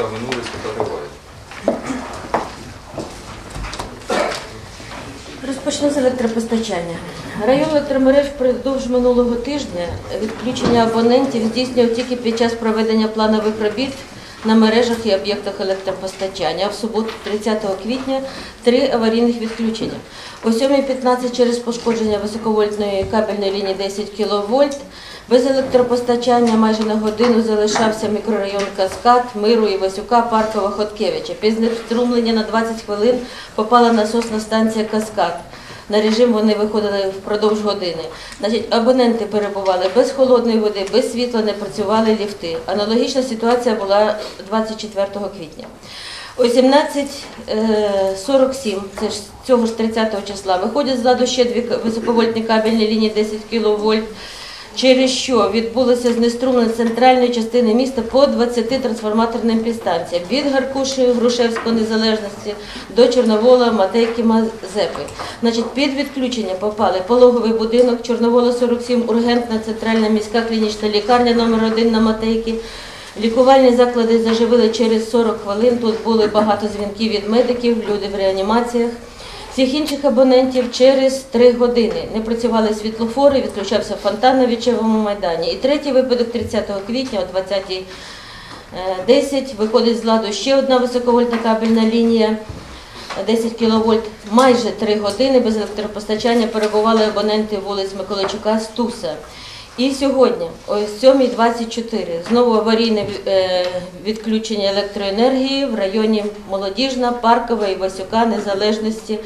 Свята минулі, свята тривають. Розпочну з електропостачання. Район електромереж впродовж минулого тижня відключення абонентів здійснював тільки під час проведення планових робіт на мережах і об'єктах електропостачання. В суботу, 30 квітня, три аварійних відключення. О 7.15 через пошкодження високовольтної кабельної лінії 10 кВт. Без електропостачання майже на годину залишався мікрорайон Каскад, Миру, Івасюка, Паркова, Хоткевича. Після струмлення на 20 хвилин попала насосна станція Каскад. На режим вони виходили впродовж години. Значить, абоненти перебували без холодної води, без світла, не працювали ліфти. Аналогічна ситуація була 24 квітня. О 17.47, це ж цього ж 30 числа, виходять з ладу ще дві високовольтні кабельні лінії 10 кВт, через що відбулося знеструмлення центральної частини міста по 20 трансформаторним підстанціям від Гаркуші, Грушевської незалежності до Чорновола, Матейки, Мазепи. Значить, під відключення попали пологовий будинок Чорновола 47, ургентна центральна міська клінічна лікарня номер 1 на Матейки. Лікувальні заклади заживили через 40 хвилин. Тут були багато дзвінків від медиків, люди в реанімаціях. Всіх інших абонентів через 3 години не працювали світлофори, відключався фонтан на Вічевому майдані. І третій випадок 30 квітня о 20.10 виходить з ладу ще одна високовольтна кабельна лінія. 10 кВт, майже 3 години без електропостачання перебували абоненти вулиць Миколайчука Стуса. І сьогодні, о 7.24, знову аварійне е, відключення електроенергії в районі Молодіжна, Паркова, Івасюка, Незалежності.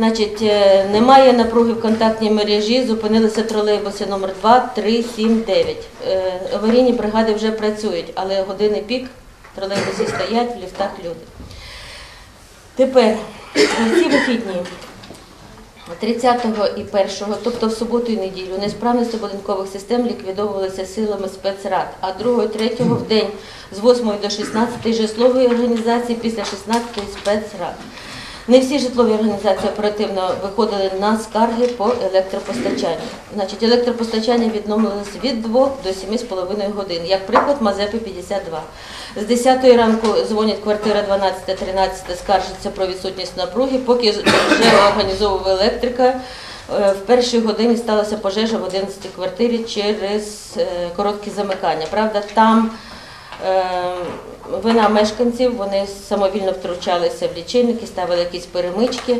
Значить, е, немає напруги в контактній мережі, зупинилися тролейбуси номер 2, 3, 7, 9. Е, Аварійні бригади вже працюють, але години пік тролейбуси стоять, в ліфтах люди. Тепер ці вихідні 30-го і 1-го, тобто в суботу і неділю, несправності будинкових систем ліквідовувалися силами спецрад, а 2-го і 3-го в день з 8 до 16 житлової організації після 16 спецрад. Не всі житлові організації оперативно виходили на скарги по електропостачанню. Значить, електропостачання відновилося від 2 до 7,5 годин. Як приклад, Мазепи 52. З 10 ранку дзвонять квартира 12-13, скаржаться про відсутність напруги, поки вже організовувала електрика. Е, В першій годині сталася пожежа в 11 квартирі через е, короткі замикання. Правда, там е, вина мешканців, вони самовільно втручалися в лічильники, ставили якісь перемички.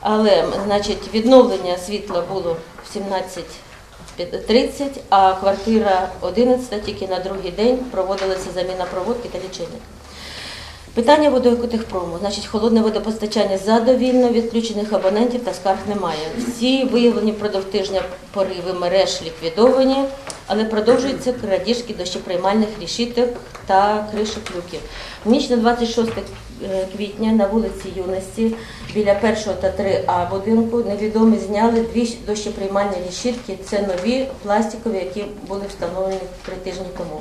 Але значить, відновлення світла було в 17.30, а квартира 11 тільки на другий день проводилася заміна проводки та лічильника. Питання водоекотехпрому. Значить, холодне водопостачання задовільно, відключених абонентів та скарг немає. Всі виявлені впродовж тижня пориви мереж ліквідовані, але продовжуються крадіжки дощоприймальних рішіток та кришок люків. В ніч на 26 квітня на вулиці Юності біля 1 та 3А будинку невідомі зняли дві дощоприймальні рішітки. Це нові пластикові, які були встановлені три тижні тому.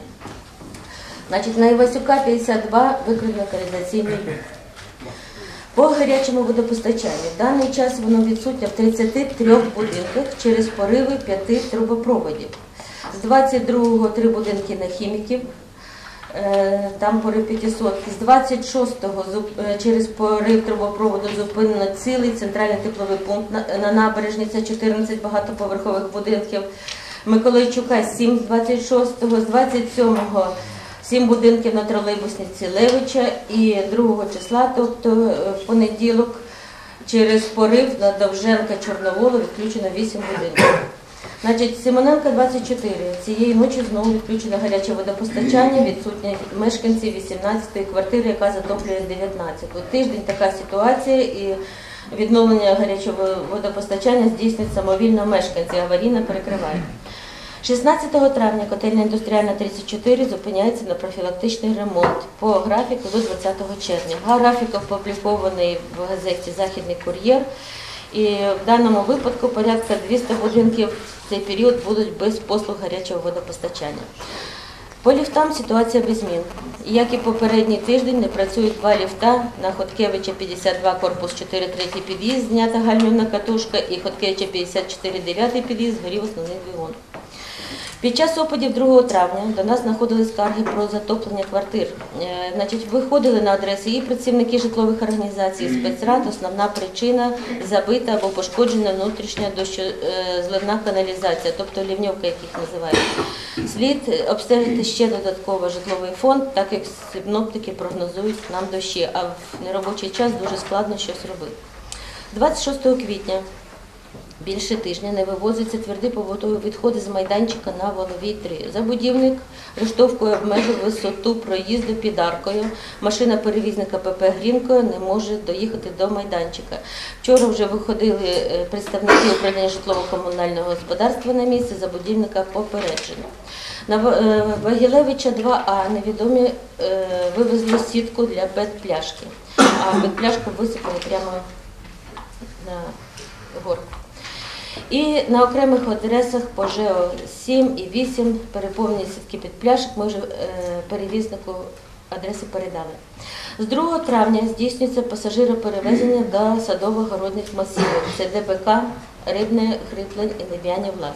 Значить, на Івасюка 52 викрадено каналізаційний люк. По гарячому водопостачанню в даний час воно відсутнє в 33 будинках через пориви 5 трубопроводів. З 22-го три будинки на хіміків, е, там порив 500. З 26-го е, через порив трубопроводу зупинено цілий центральний тепловий пункт на- на набережні, це 14 багатоповерхових будинків. Миколайчука 7 з 26-го, з 27-го сім будинків на тролейбусниці Левича і 2 числа, тобто е, в понеділок, через порив на Довженка Чорноволу відключено 8 будинків. Значить, Симоненка 24. Цієї ночі знову відключено гаряче водопостачання, відсутні мешканці 18-ї квартири, яка затоплює 19. Тиждень така ситуація і відновлення гарячого водопостачання здійснюють самовільно мешканці, аварійно перекривають. 16 травня котельня індустріальна 34 зупиняється на профілактичний ремонт по графіку до 20 червня. Графік опублікований в газеті Західний кур'єр. І в даному випадку порядка 200 будинків в цей період будуть без послуг гарячого водопостачання. По ліфтам ситуація без змін. Як і попередній тиждень, не працюють два ліфта на Хоткевича 52, корпус 4, третій під'їзд, знята гальмівна катушка, і Хоткевича 54, дев'ятий під'їзд, згорів основний двигун. Під час опадів 2 травня до нас знаходили скарги про затоплення квартир. Е, Значить, виходили на адреси і працівники житлових організацій, спецрад. Основна причина забита або пошкоджена внутрішня дощозливна каналізація, тобто лівньовка, як їх називають. Слід обстежити ще додатково житловий фонд, так як синоптики прогнозують нам дощі, а в неробочий час дуже складно щось робити. 26 квітня Більше тижня не вивозяться тверді побутові відходи з майданчика на Воловій 3. Забудівник рештовкою обмежив висоту проїзду під аркою. Машина перевізника ПП Грінко не може доїхати до майданчика. Вчора вже виходили е, представники управління житлово-комунального господарства на місце, забудівника попереджено. На е, Вагілевича 2А невідомі е, вивезли сітку для пет-пляшки, а пет-пляшку висипали прямо на горку. І на окремих адресах по ЖЕО 7 і 8 переповнені сітки під пляшок. Ми вже е, перевізнику адреси передали. З 2 травня здійснюється пасажироперевезення до садово-городних масивів. Це ДБК, Рибне, Хриплень і Леб'янів Лас.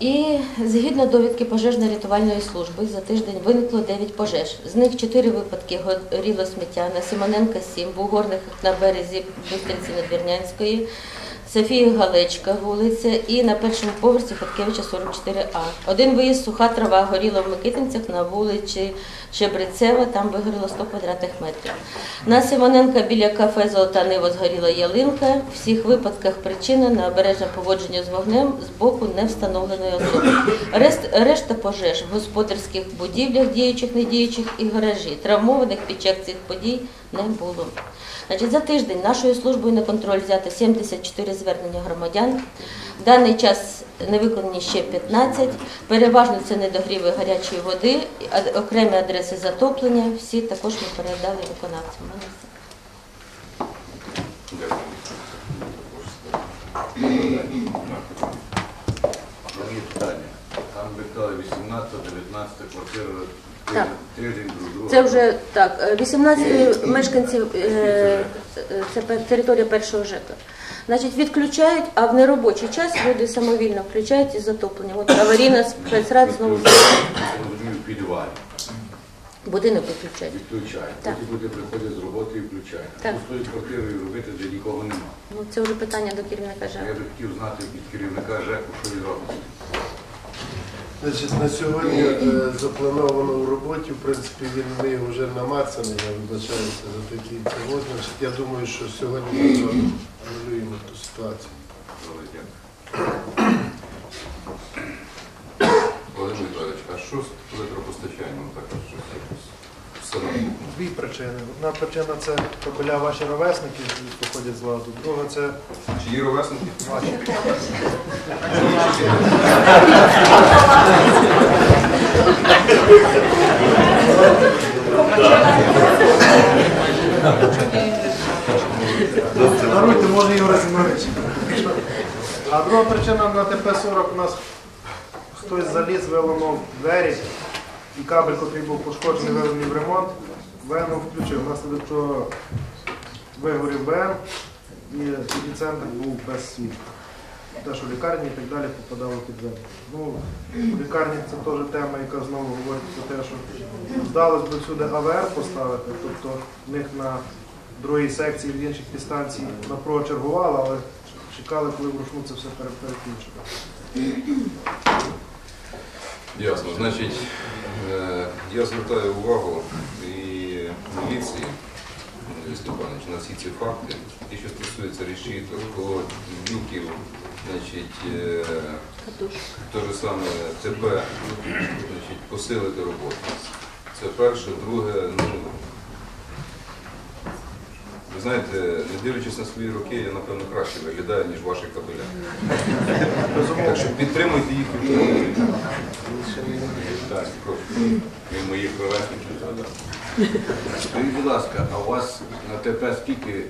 І згідно довідки пожежно-рятувальної служби за тиждень виникло 9 пожеж. З них 4 випадки горіло сміття на Симоненка 7, Бугорних на березі Бистриці Надвірнянської, Софії Галечка вулиця і на першому поверсі Хаткевича 44А. Один виїзд суха трава горіла в Микитинцях на вулиці Чебрецева, там вигоріло 100 квадратних метрів. На Симоненка біля кафе Золота Нива згоріла ялинка. В всіх випадках причина необережне поводження з вогнем з боку невстановленої особи. Рест, решта пожеж в господарських будівлях, діючих, недіючих і гаражі. Травмованих під час цих подій не було. Значить, за тиждень нашою службою на контроль взято 74 звернення громадян. В даний час не виконані ще 15. Переважно це недогріви гарячої води, окремі адреси затоплення. Всі також ми передали виконавцям. Там ви 18, 19 квартира, Так. Це вже так. е, 18 мешканців е, е, це територія першого ЖЕКа. Значить, відключають, а в неробочий час люди самовільно включають із затопленням. От аварійна спецрад знову в підвалі. будинок відключають. Відключають. Так. Люди приходять з роботи і включають. Так. Пустою квартирою робити, де нікого нема. Ну це вже питання до керівника Я би хотів знати від керівника ЖЕКу, що він робить. Значить, на сьогодні е, заплановано в роботі, в принципі, він ми вже намацаний, я вибачаюся за такий цього. Значить, я думаю, що сьогодні ми анулюємо ту ситуацію. Добре, дякую. Володимир Михайлович, а що з електропостачанням? Так, щось якось встановлено? Дві причини. Одна причина це кабеля ваші ровесники, які походять з ладу. Друга це Чи є ровесники? Даруйте, може Ігор Зінович. А друга причина на ТП-40 у нас хтось заліз, виламав двері, і кабель, який був пошкоджений, виведений в ремонт, ВН включив, внаслідок чого вигорів БМ і центр був без світла. Те, що лікарні і так далі попадало під двері. Ну, лікарні це теж тема, яка знову говорить про те, що здалось би сюди АВР поставити, тобто в них на другій секції в інших підстанцій напруга чергувала, але чекали, коли вручну це все пере- Ясно. Значить, е, я звертаю увагу і міліції, Степанович, на всі ці факти. Ті, що стосуються решіток, колод, люків, значить, те ж саме ТП, значить, посилити роботу. Це перше, друге, ну, Ви знаєте, не дивлячись на свої роки, я напевно краще виглядаю, ніж ваші кабеля. Так що підтримуйте їх і Так, прошу. ви моїх ровесників. Скажіть, будь ласка, а у вас на ТП скільки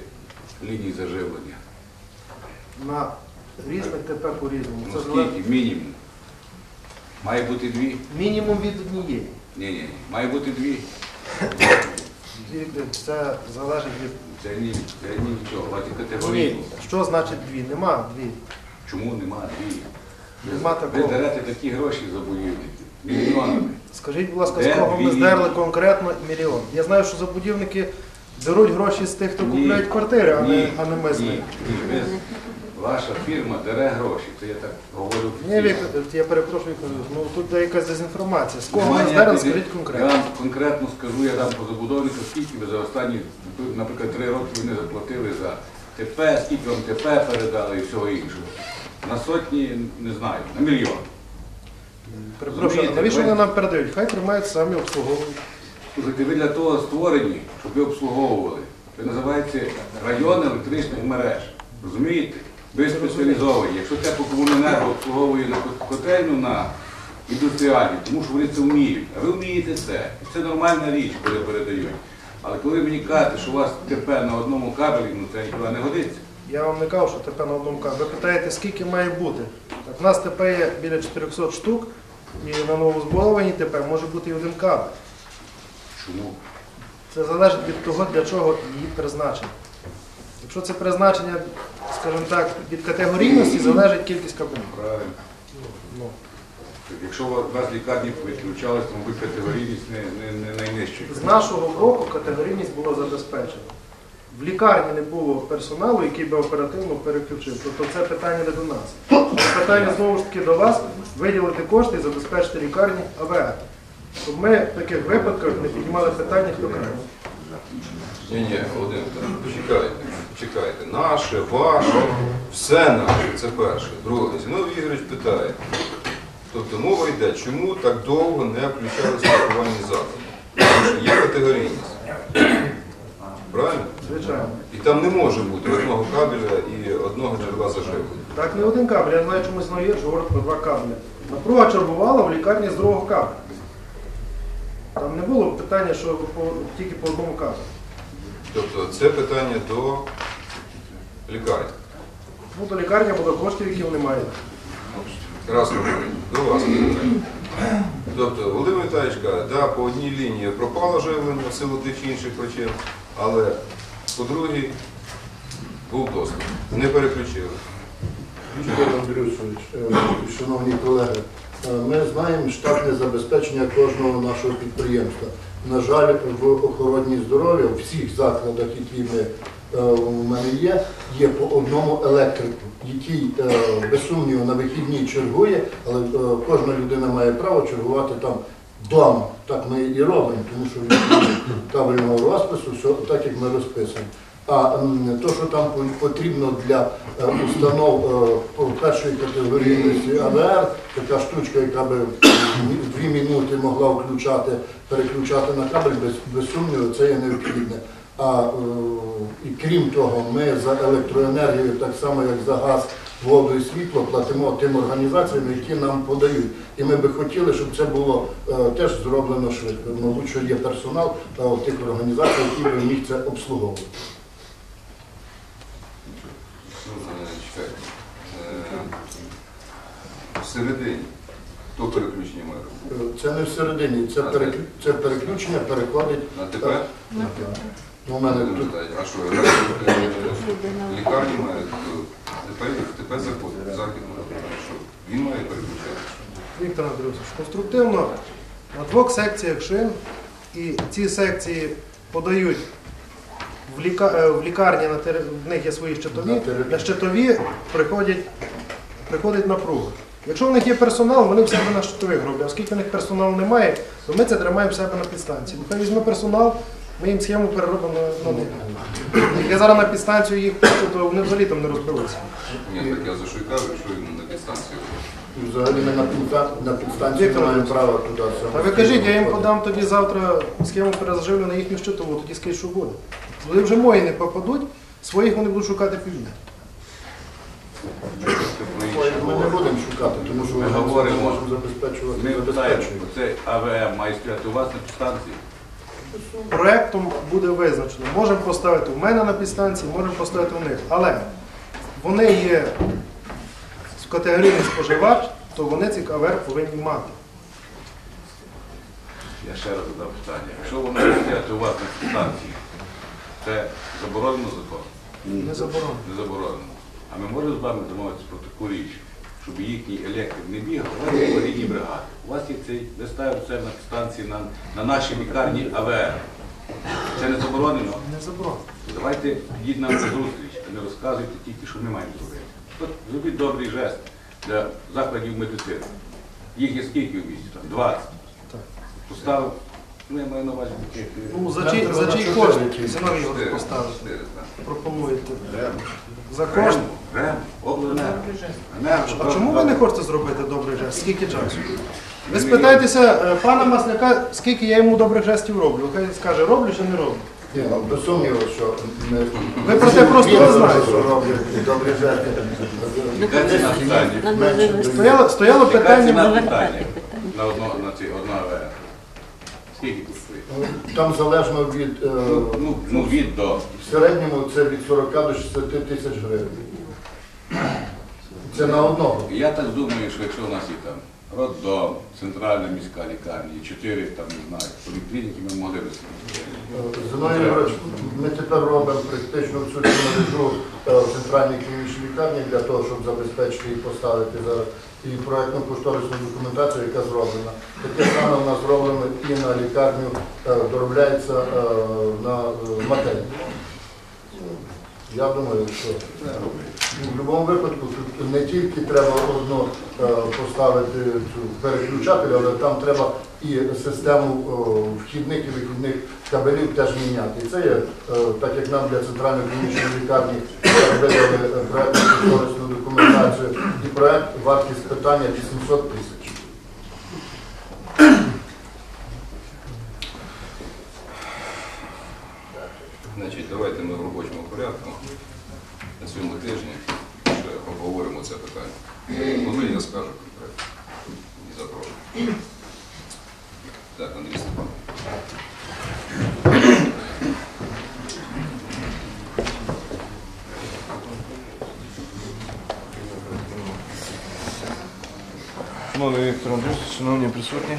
ліній заживлення? На різних ТП по-різному. Ну Це залежить- скільки? Мінімум. Має бути дві? мінімум від однієї. Ні, ні, ні. Має бути дві. Це залежить від. Це ні, це ні нічого. Вас є Ні, що значить дві? Нема дві. Чому нема дві? Нема Ви такого. берете такі гроші за будівники. Мільйонами. Скажіть, будь ласка, Де з кого ми здерли конкретно мільйон? Я знаю, що забудівники беруть гроші з тих, хто Ні. купляють квартири, а не, а не ми з ні, них. ні. Ви з- Ваша фірма дере гроші. Це я так говорю. Ні. Віктор, я перепрошую, Юрійович, ну тут де якась дезінформація. З кого Немає ми здерли, ніякої- скажіть Я вам конкретно скажу, я дам по забудовнику, скільки ви за останні, наприклад, три роки вони заплатили за ТП, скільки вам ТП передали і всього іншого. На сотні, не знаю, на мільйон. Перепрошую, Розумієте, навіщо ви- вони нам передають? Хай тримають самі обслуговують. Слухайте, ви для того створені, щоб ви обслуговували. Це називається район електричних мереж. Розумієте? Ви спеціалізовані. Якщо теплокомуненерго обслуговує на кот- котельну на індустріальні, тому що вони це вміють. А ви вмієте це. І це нормальна річ, коли передають. Але коли мені кажете, що у вас ТП на одному кабелі, ну це нікуди не годиться. Я вам не кажу, що ТП на одному кабелі. Ви питаєте, скільки має бути? Так, у нас ТП є біля 400 штук, і на новозбудованій ТП може бути і один кабель. Чому? Це залежить від того, для чого її призначення. Якщо це призначення, скажімо так, від категорійності залежить кількість кабелів. Правильно. Ну, Якщо у вас лікарні відключались, то мабуть категорійність не, не, не найнижча. з нашого боку категорійність була забезпечена. В лікарні не було персоналу, який би оперативно переключив. Тобто це питання не до нас. Це питання знову ж таки до вас виділити кошти і забезпечити лікарні АВР. Щоб ми в таких випадках не піднімали питання, хто краще. Ні, ні, Володимир, чекайте, чекайте. Наше, ваше, все наше, це перше. Друге, Зіновій Ігорович питає. Тобто мова йде, чому так довго не включалися лікувальні заклади? Є категорійність. Правильно? Звичайно. І там не може бути одного кабеля і одного джерела заживлення. Так не один кабель, я знаю чомусь нові, що говорить про два кабелі. Напруга чергувала в лікарні з другого кабеля. Там не було питання, що по, тільки по одному кабелю. Тобто це питання до лікарні. Ну, то лікарня буде коштів, які вони мають. Раз до вас питання. Тобто Володимир Віталійович каже, да, по одній лінії пропало живлення в силу тих чи інших причин, але по другій був доступ. Не переключили. Е, шановні колеги, е, ми знаємо штатне забезпечення кожного нашого підприємства. На жаль, в охороні здоров'я у всіх закладах, які ми, е, у мене є, є по одному електрику, який без сумніву на вихідні чергує, але кожна людина має право чергувати там вдома. Так ми і робимо, тому що від табельного розпису, все так як ми розписуємо. А то, що там потрібно для е, установ е, першої категорійності АВР, така штучка, яка би дві минути могла включати, переключати на кабель, без, без сумніву, це є необхідне. А е, і крім того, ми за електроенергію, так само як за газ, воду і світло, платимо тим організаціям, які нам подають. І ми би хотіли, щоб це було е, теж зроблено швидко. Мабуть, що є персонал е, тих організацій, який би міг це обслуговувати. Е, Чекайте. Е, Всередині. Хто переключення має робити? Це не всередині, це, переклю- це переключення переходить. На ТП? Ну, У мене тут А що, е, лікарні має ТП, ТП заходить, захід має. Що? Він має переключати. Віктор Андрійович, конструктивно на двох секціях шин, і ці секції подають в, ліка... е, в лікарні, на тери- в них є свої щитові, на щитові приходять, приходить напруга. Якщо в них є персонал, вони в себе на щитових роблять. Оскільки в них персоналу немає, то ми це тримаємо в себе на підстанції. Нехай візьме персонал, ми їм схему переробимо на, них. Як я зараз на підстанцію їх пущу, то вони взагалі там не розберуться. Ні, так я за що й кажу, що він на підстанції. І взагалі ми на, підста- на підстанції не маємо права туди саме. Та ви кажіть, я їм подам тоді завтра схему перезаживлю на їхню щитову, тоді скажіть, що буде. Вони вже мої не попадуть, своїх вони будуть шукати півдня. Ми не будемо шукати, тому що Ми ми говоримо. можемо забезпечувати. Ми питаємо, забезпечуємо. оцей АВМ має стояти у вас на підстанції. Проектом буде визначено. Можемо поставити в мене на підстанції, можемо поставити в них. Але вони є категорійний споживач, то вони цей КВР повинні мати. Я ще раз задав питання. Якщо воно має стояти у вас на підстанції, це заборонено законом? Не заборонено. Не заборонено. А ми можемо з вами домовитися про таку річ, щоб їхній електрик не бігав, у вас є аварійні бригади. У вас є цей, ви ставите це на підстанції на, на нашій лікарні АВР. Це не заборонено. Не заборонено. Давайте підіть нам на зустріч і не розказуйте тільки, що ми маємо зробити. От зробіть добрий жест для закладів медицини. Їх є скільки в місті? Там 20. Поставив, ну я маю на увазі таких. е, Ну, за чий, за чий кошт Зіновій поставити? Пропонуєте. За кошт. Рем. А чому ви не хочете зробити добрий жест? Скільки часу? Ви спитайтеся е, пана Масляка, скільки я йому добрих жестів роблю. Хай скаже, роблю чи не роблю. Ні, ну, без сумніву, що ми... Ви про це просто не знаєте. що роблять добрі жертви. Стояло, стояло питання. на одно, на ці одна АВР? Скільки коштує? Ну, Там залежно від... е, ну, ну від до. В середньому це від 40 до 60 тисяч гривень. Це на одного. Я так думаю, що якщо у нас є там роддом, центральна міська лікарня, і чотири там, не знаю, поліклініки, ми могли б собі. Ми тепер робимо практично всю цю мережу е, в центральній клінічній лікарні для того, щоб забезпечити і поставити зараз і проєктну кошторисну документацію, яка зроблена. Таке саме у нас зроблено і на лікарню, е, доробляється е, на матерію. Я думаю, що в будь-якому випадку тут не тільки треба одно е, поставити цю переключатель, але там треба і систему вхідних і вихідних кабелів теж міняти. І це є, е, так як нам для центральної клінічної лікарні видали проєктну документацію і проєкт вартість питання 800 тисяч. Значить, давайте ми в робочому порядку на цьому тижні ще обговоримо це питання. Коли я скажу конкретно і запрошую. Так, Андрій Степанович. Шановний Віктор Андрійович, шановні присутні.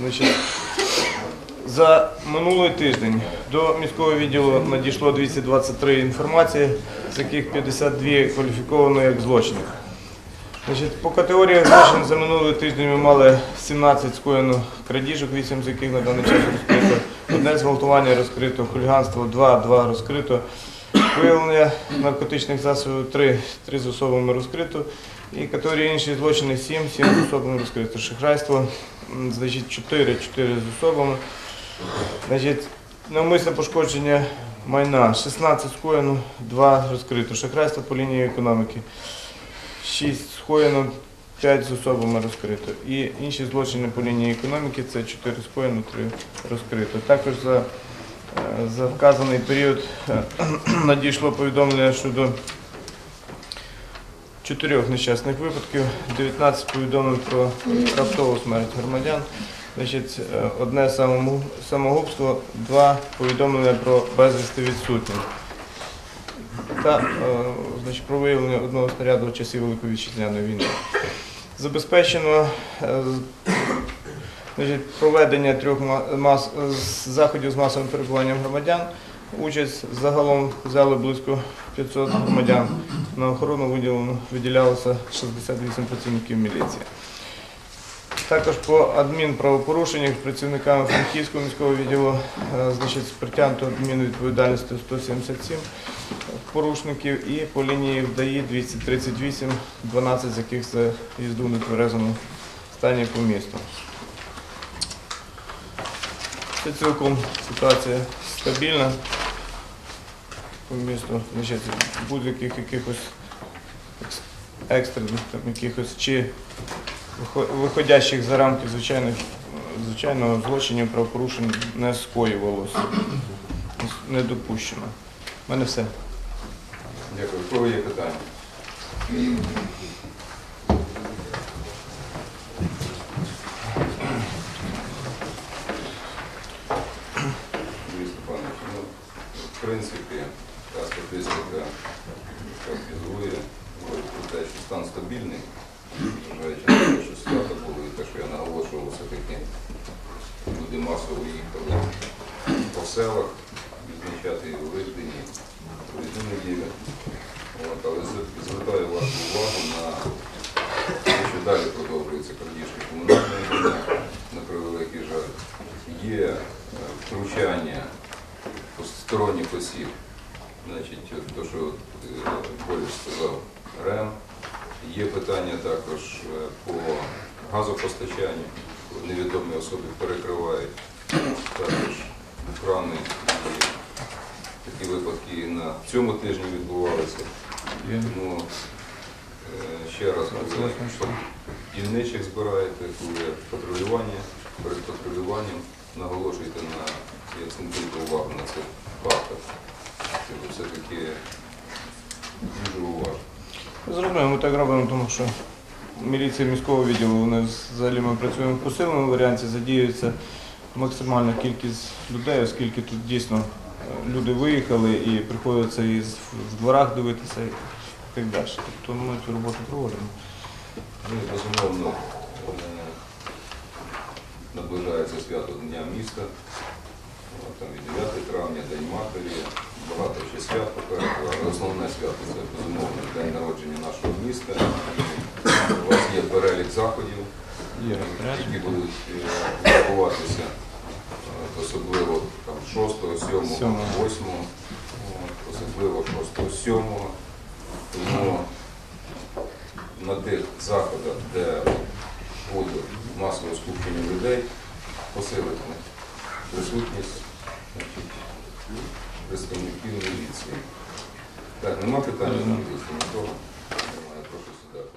Значить, за минулий тиждень до міського відділу надійшло 223 інформації, з яких 52 кваліфіковано як злочини. Значить, по категоріях злочин за минулий тиждень ми мали 17 скоєно крадіжок, 8 з яких на даний час розкрито, одне зґвалтування розкрито, хуліганство 2, 2 розкрито, виявлення наркотичних засобів 3, 3 з особами розкрито. І категорії інші злочини 7, 7 з особами розкрито. Шахрайство, значить 4, 4 з особами. Значить, навмисне пошкодження майна 16 скоєно, 2 розкрито. Шахрайство по лінії економіки 6 скоєно, 5 з особами розкрито. І інші злочини по лінії економіки це 4 скоєно, 3 розкрито. Також за, е, за вказаний період е, надійшло повідомлення щодо чотирьох нещасних випадків, 19 повідомлень про раптову смерть громадян, значить, е, одне самогубство, два повідомлення про безвісти відсутність. Та е, значить, про виявлення одного снаряду в часі Великої Вітчизняної війни. Забезпечено е, значить, проведення трьох мас, заходів з масовим перебуванням громадян. Участь загалом взяли близько 500 громадян. На охорону виділено, виділялося 68 працівників міліції. Також по адмінправопорушеннях працівниками Франківського міського відділу е, значить, притягнуто адмінвідповідальністю 177 порушників і по лінії ВДАІ 238, 12 з яких це їзду в нетверезому стані по місту. Це цілком ситуація стабільна по місту. Будь-яких якихось екстрених якихось чи виходящих за рамки звичайних звичайного злочинів правопорушень не скоювалося. Не допущено. У мене все. Дякую. У кого є питання? Юрій Степанович, ну, в принципі, та статистика, говорить про те, що стан стабільний, що свято було, те, що я наголошував, все-таки люди масово їхали по селах відмічати і Великдені, неділю. От, але звертаю вашу увагу на те, що далі продовжується крадіжки комунальної майна, на превеликий жаль. Є е, втручання сторонніх осіб, значить, то, що е, Борис сказав, РЕМ. Є питання також е, по газопостачанню, невідомі особи перекривають також крани. І такі випадки і на цьому тижні відбувалися. Тому е, ще раз, коли дільничих збираєте, коли патрулювання, перед патрулюванням наголошуйте на і акцентуйте увагу на цих фактах. Це все-таки дуже уважно. Зробимо, ми так робимо, тому що міліція міського відділу, вони взагалі ми працюємо в посиленому варіанті, задіюється максимальна кількість людей, оскільки тут дійсно е, люди виїхали і приходиться і в дворах дивитися і так далі. Тобто ми цю роботу проводимо. Ну безумовно наближається свято Дня міста. От, Там і 9 травня, День матері, багато ще свят попереду, основне свято це безумовно день народження нашого міста. У вас є перелік заходів, які будуть е, відбуватися, е, особливо там 6, 7, 8, особливо 6, 7. Тому на тих заходах, де буде масове скупчення людей, посилити присутність представників міліції. Так, нема питань? Немає, прошу сідати.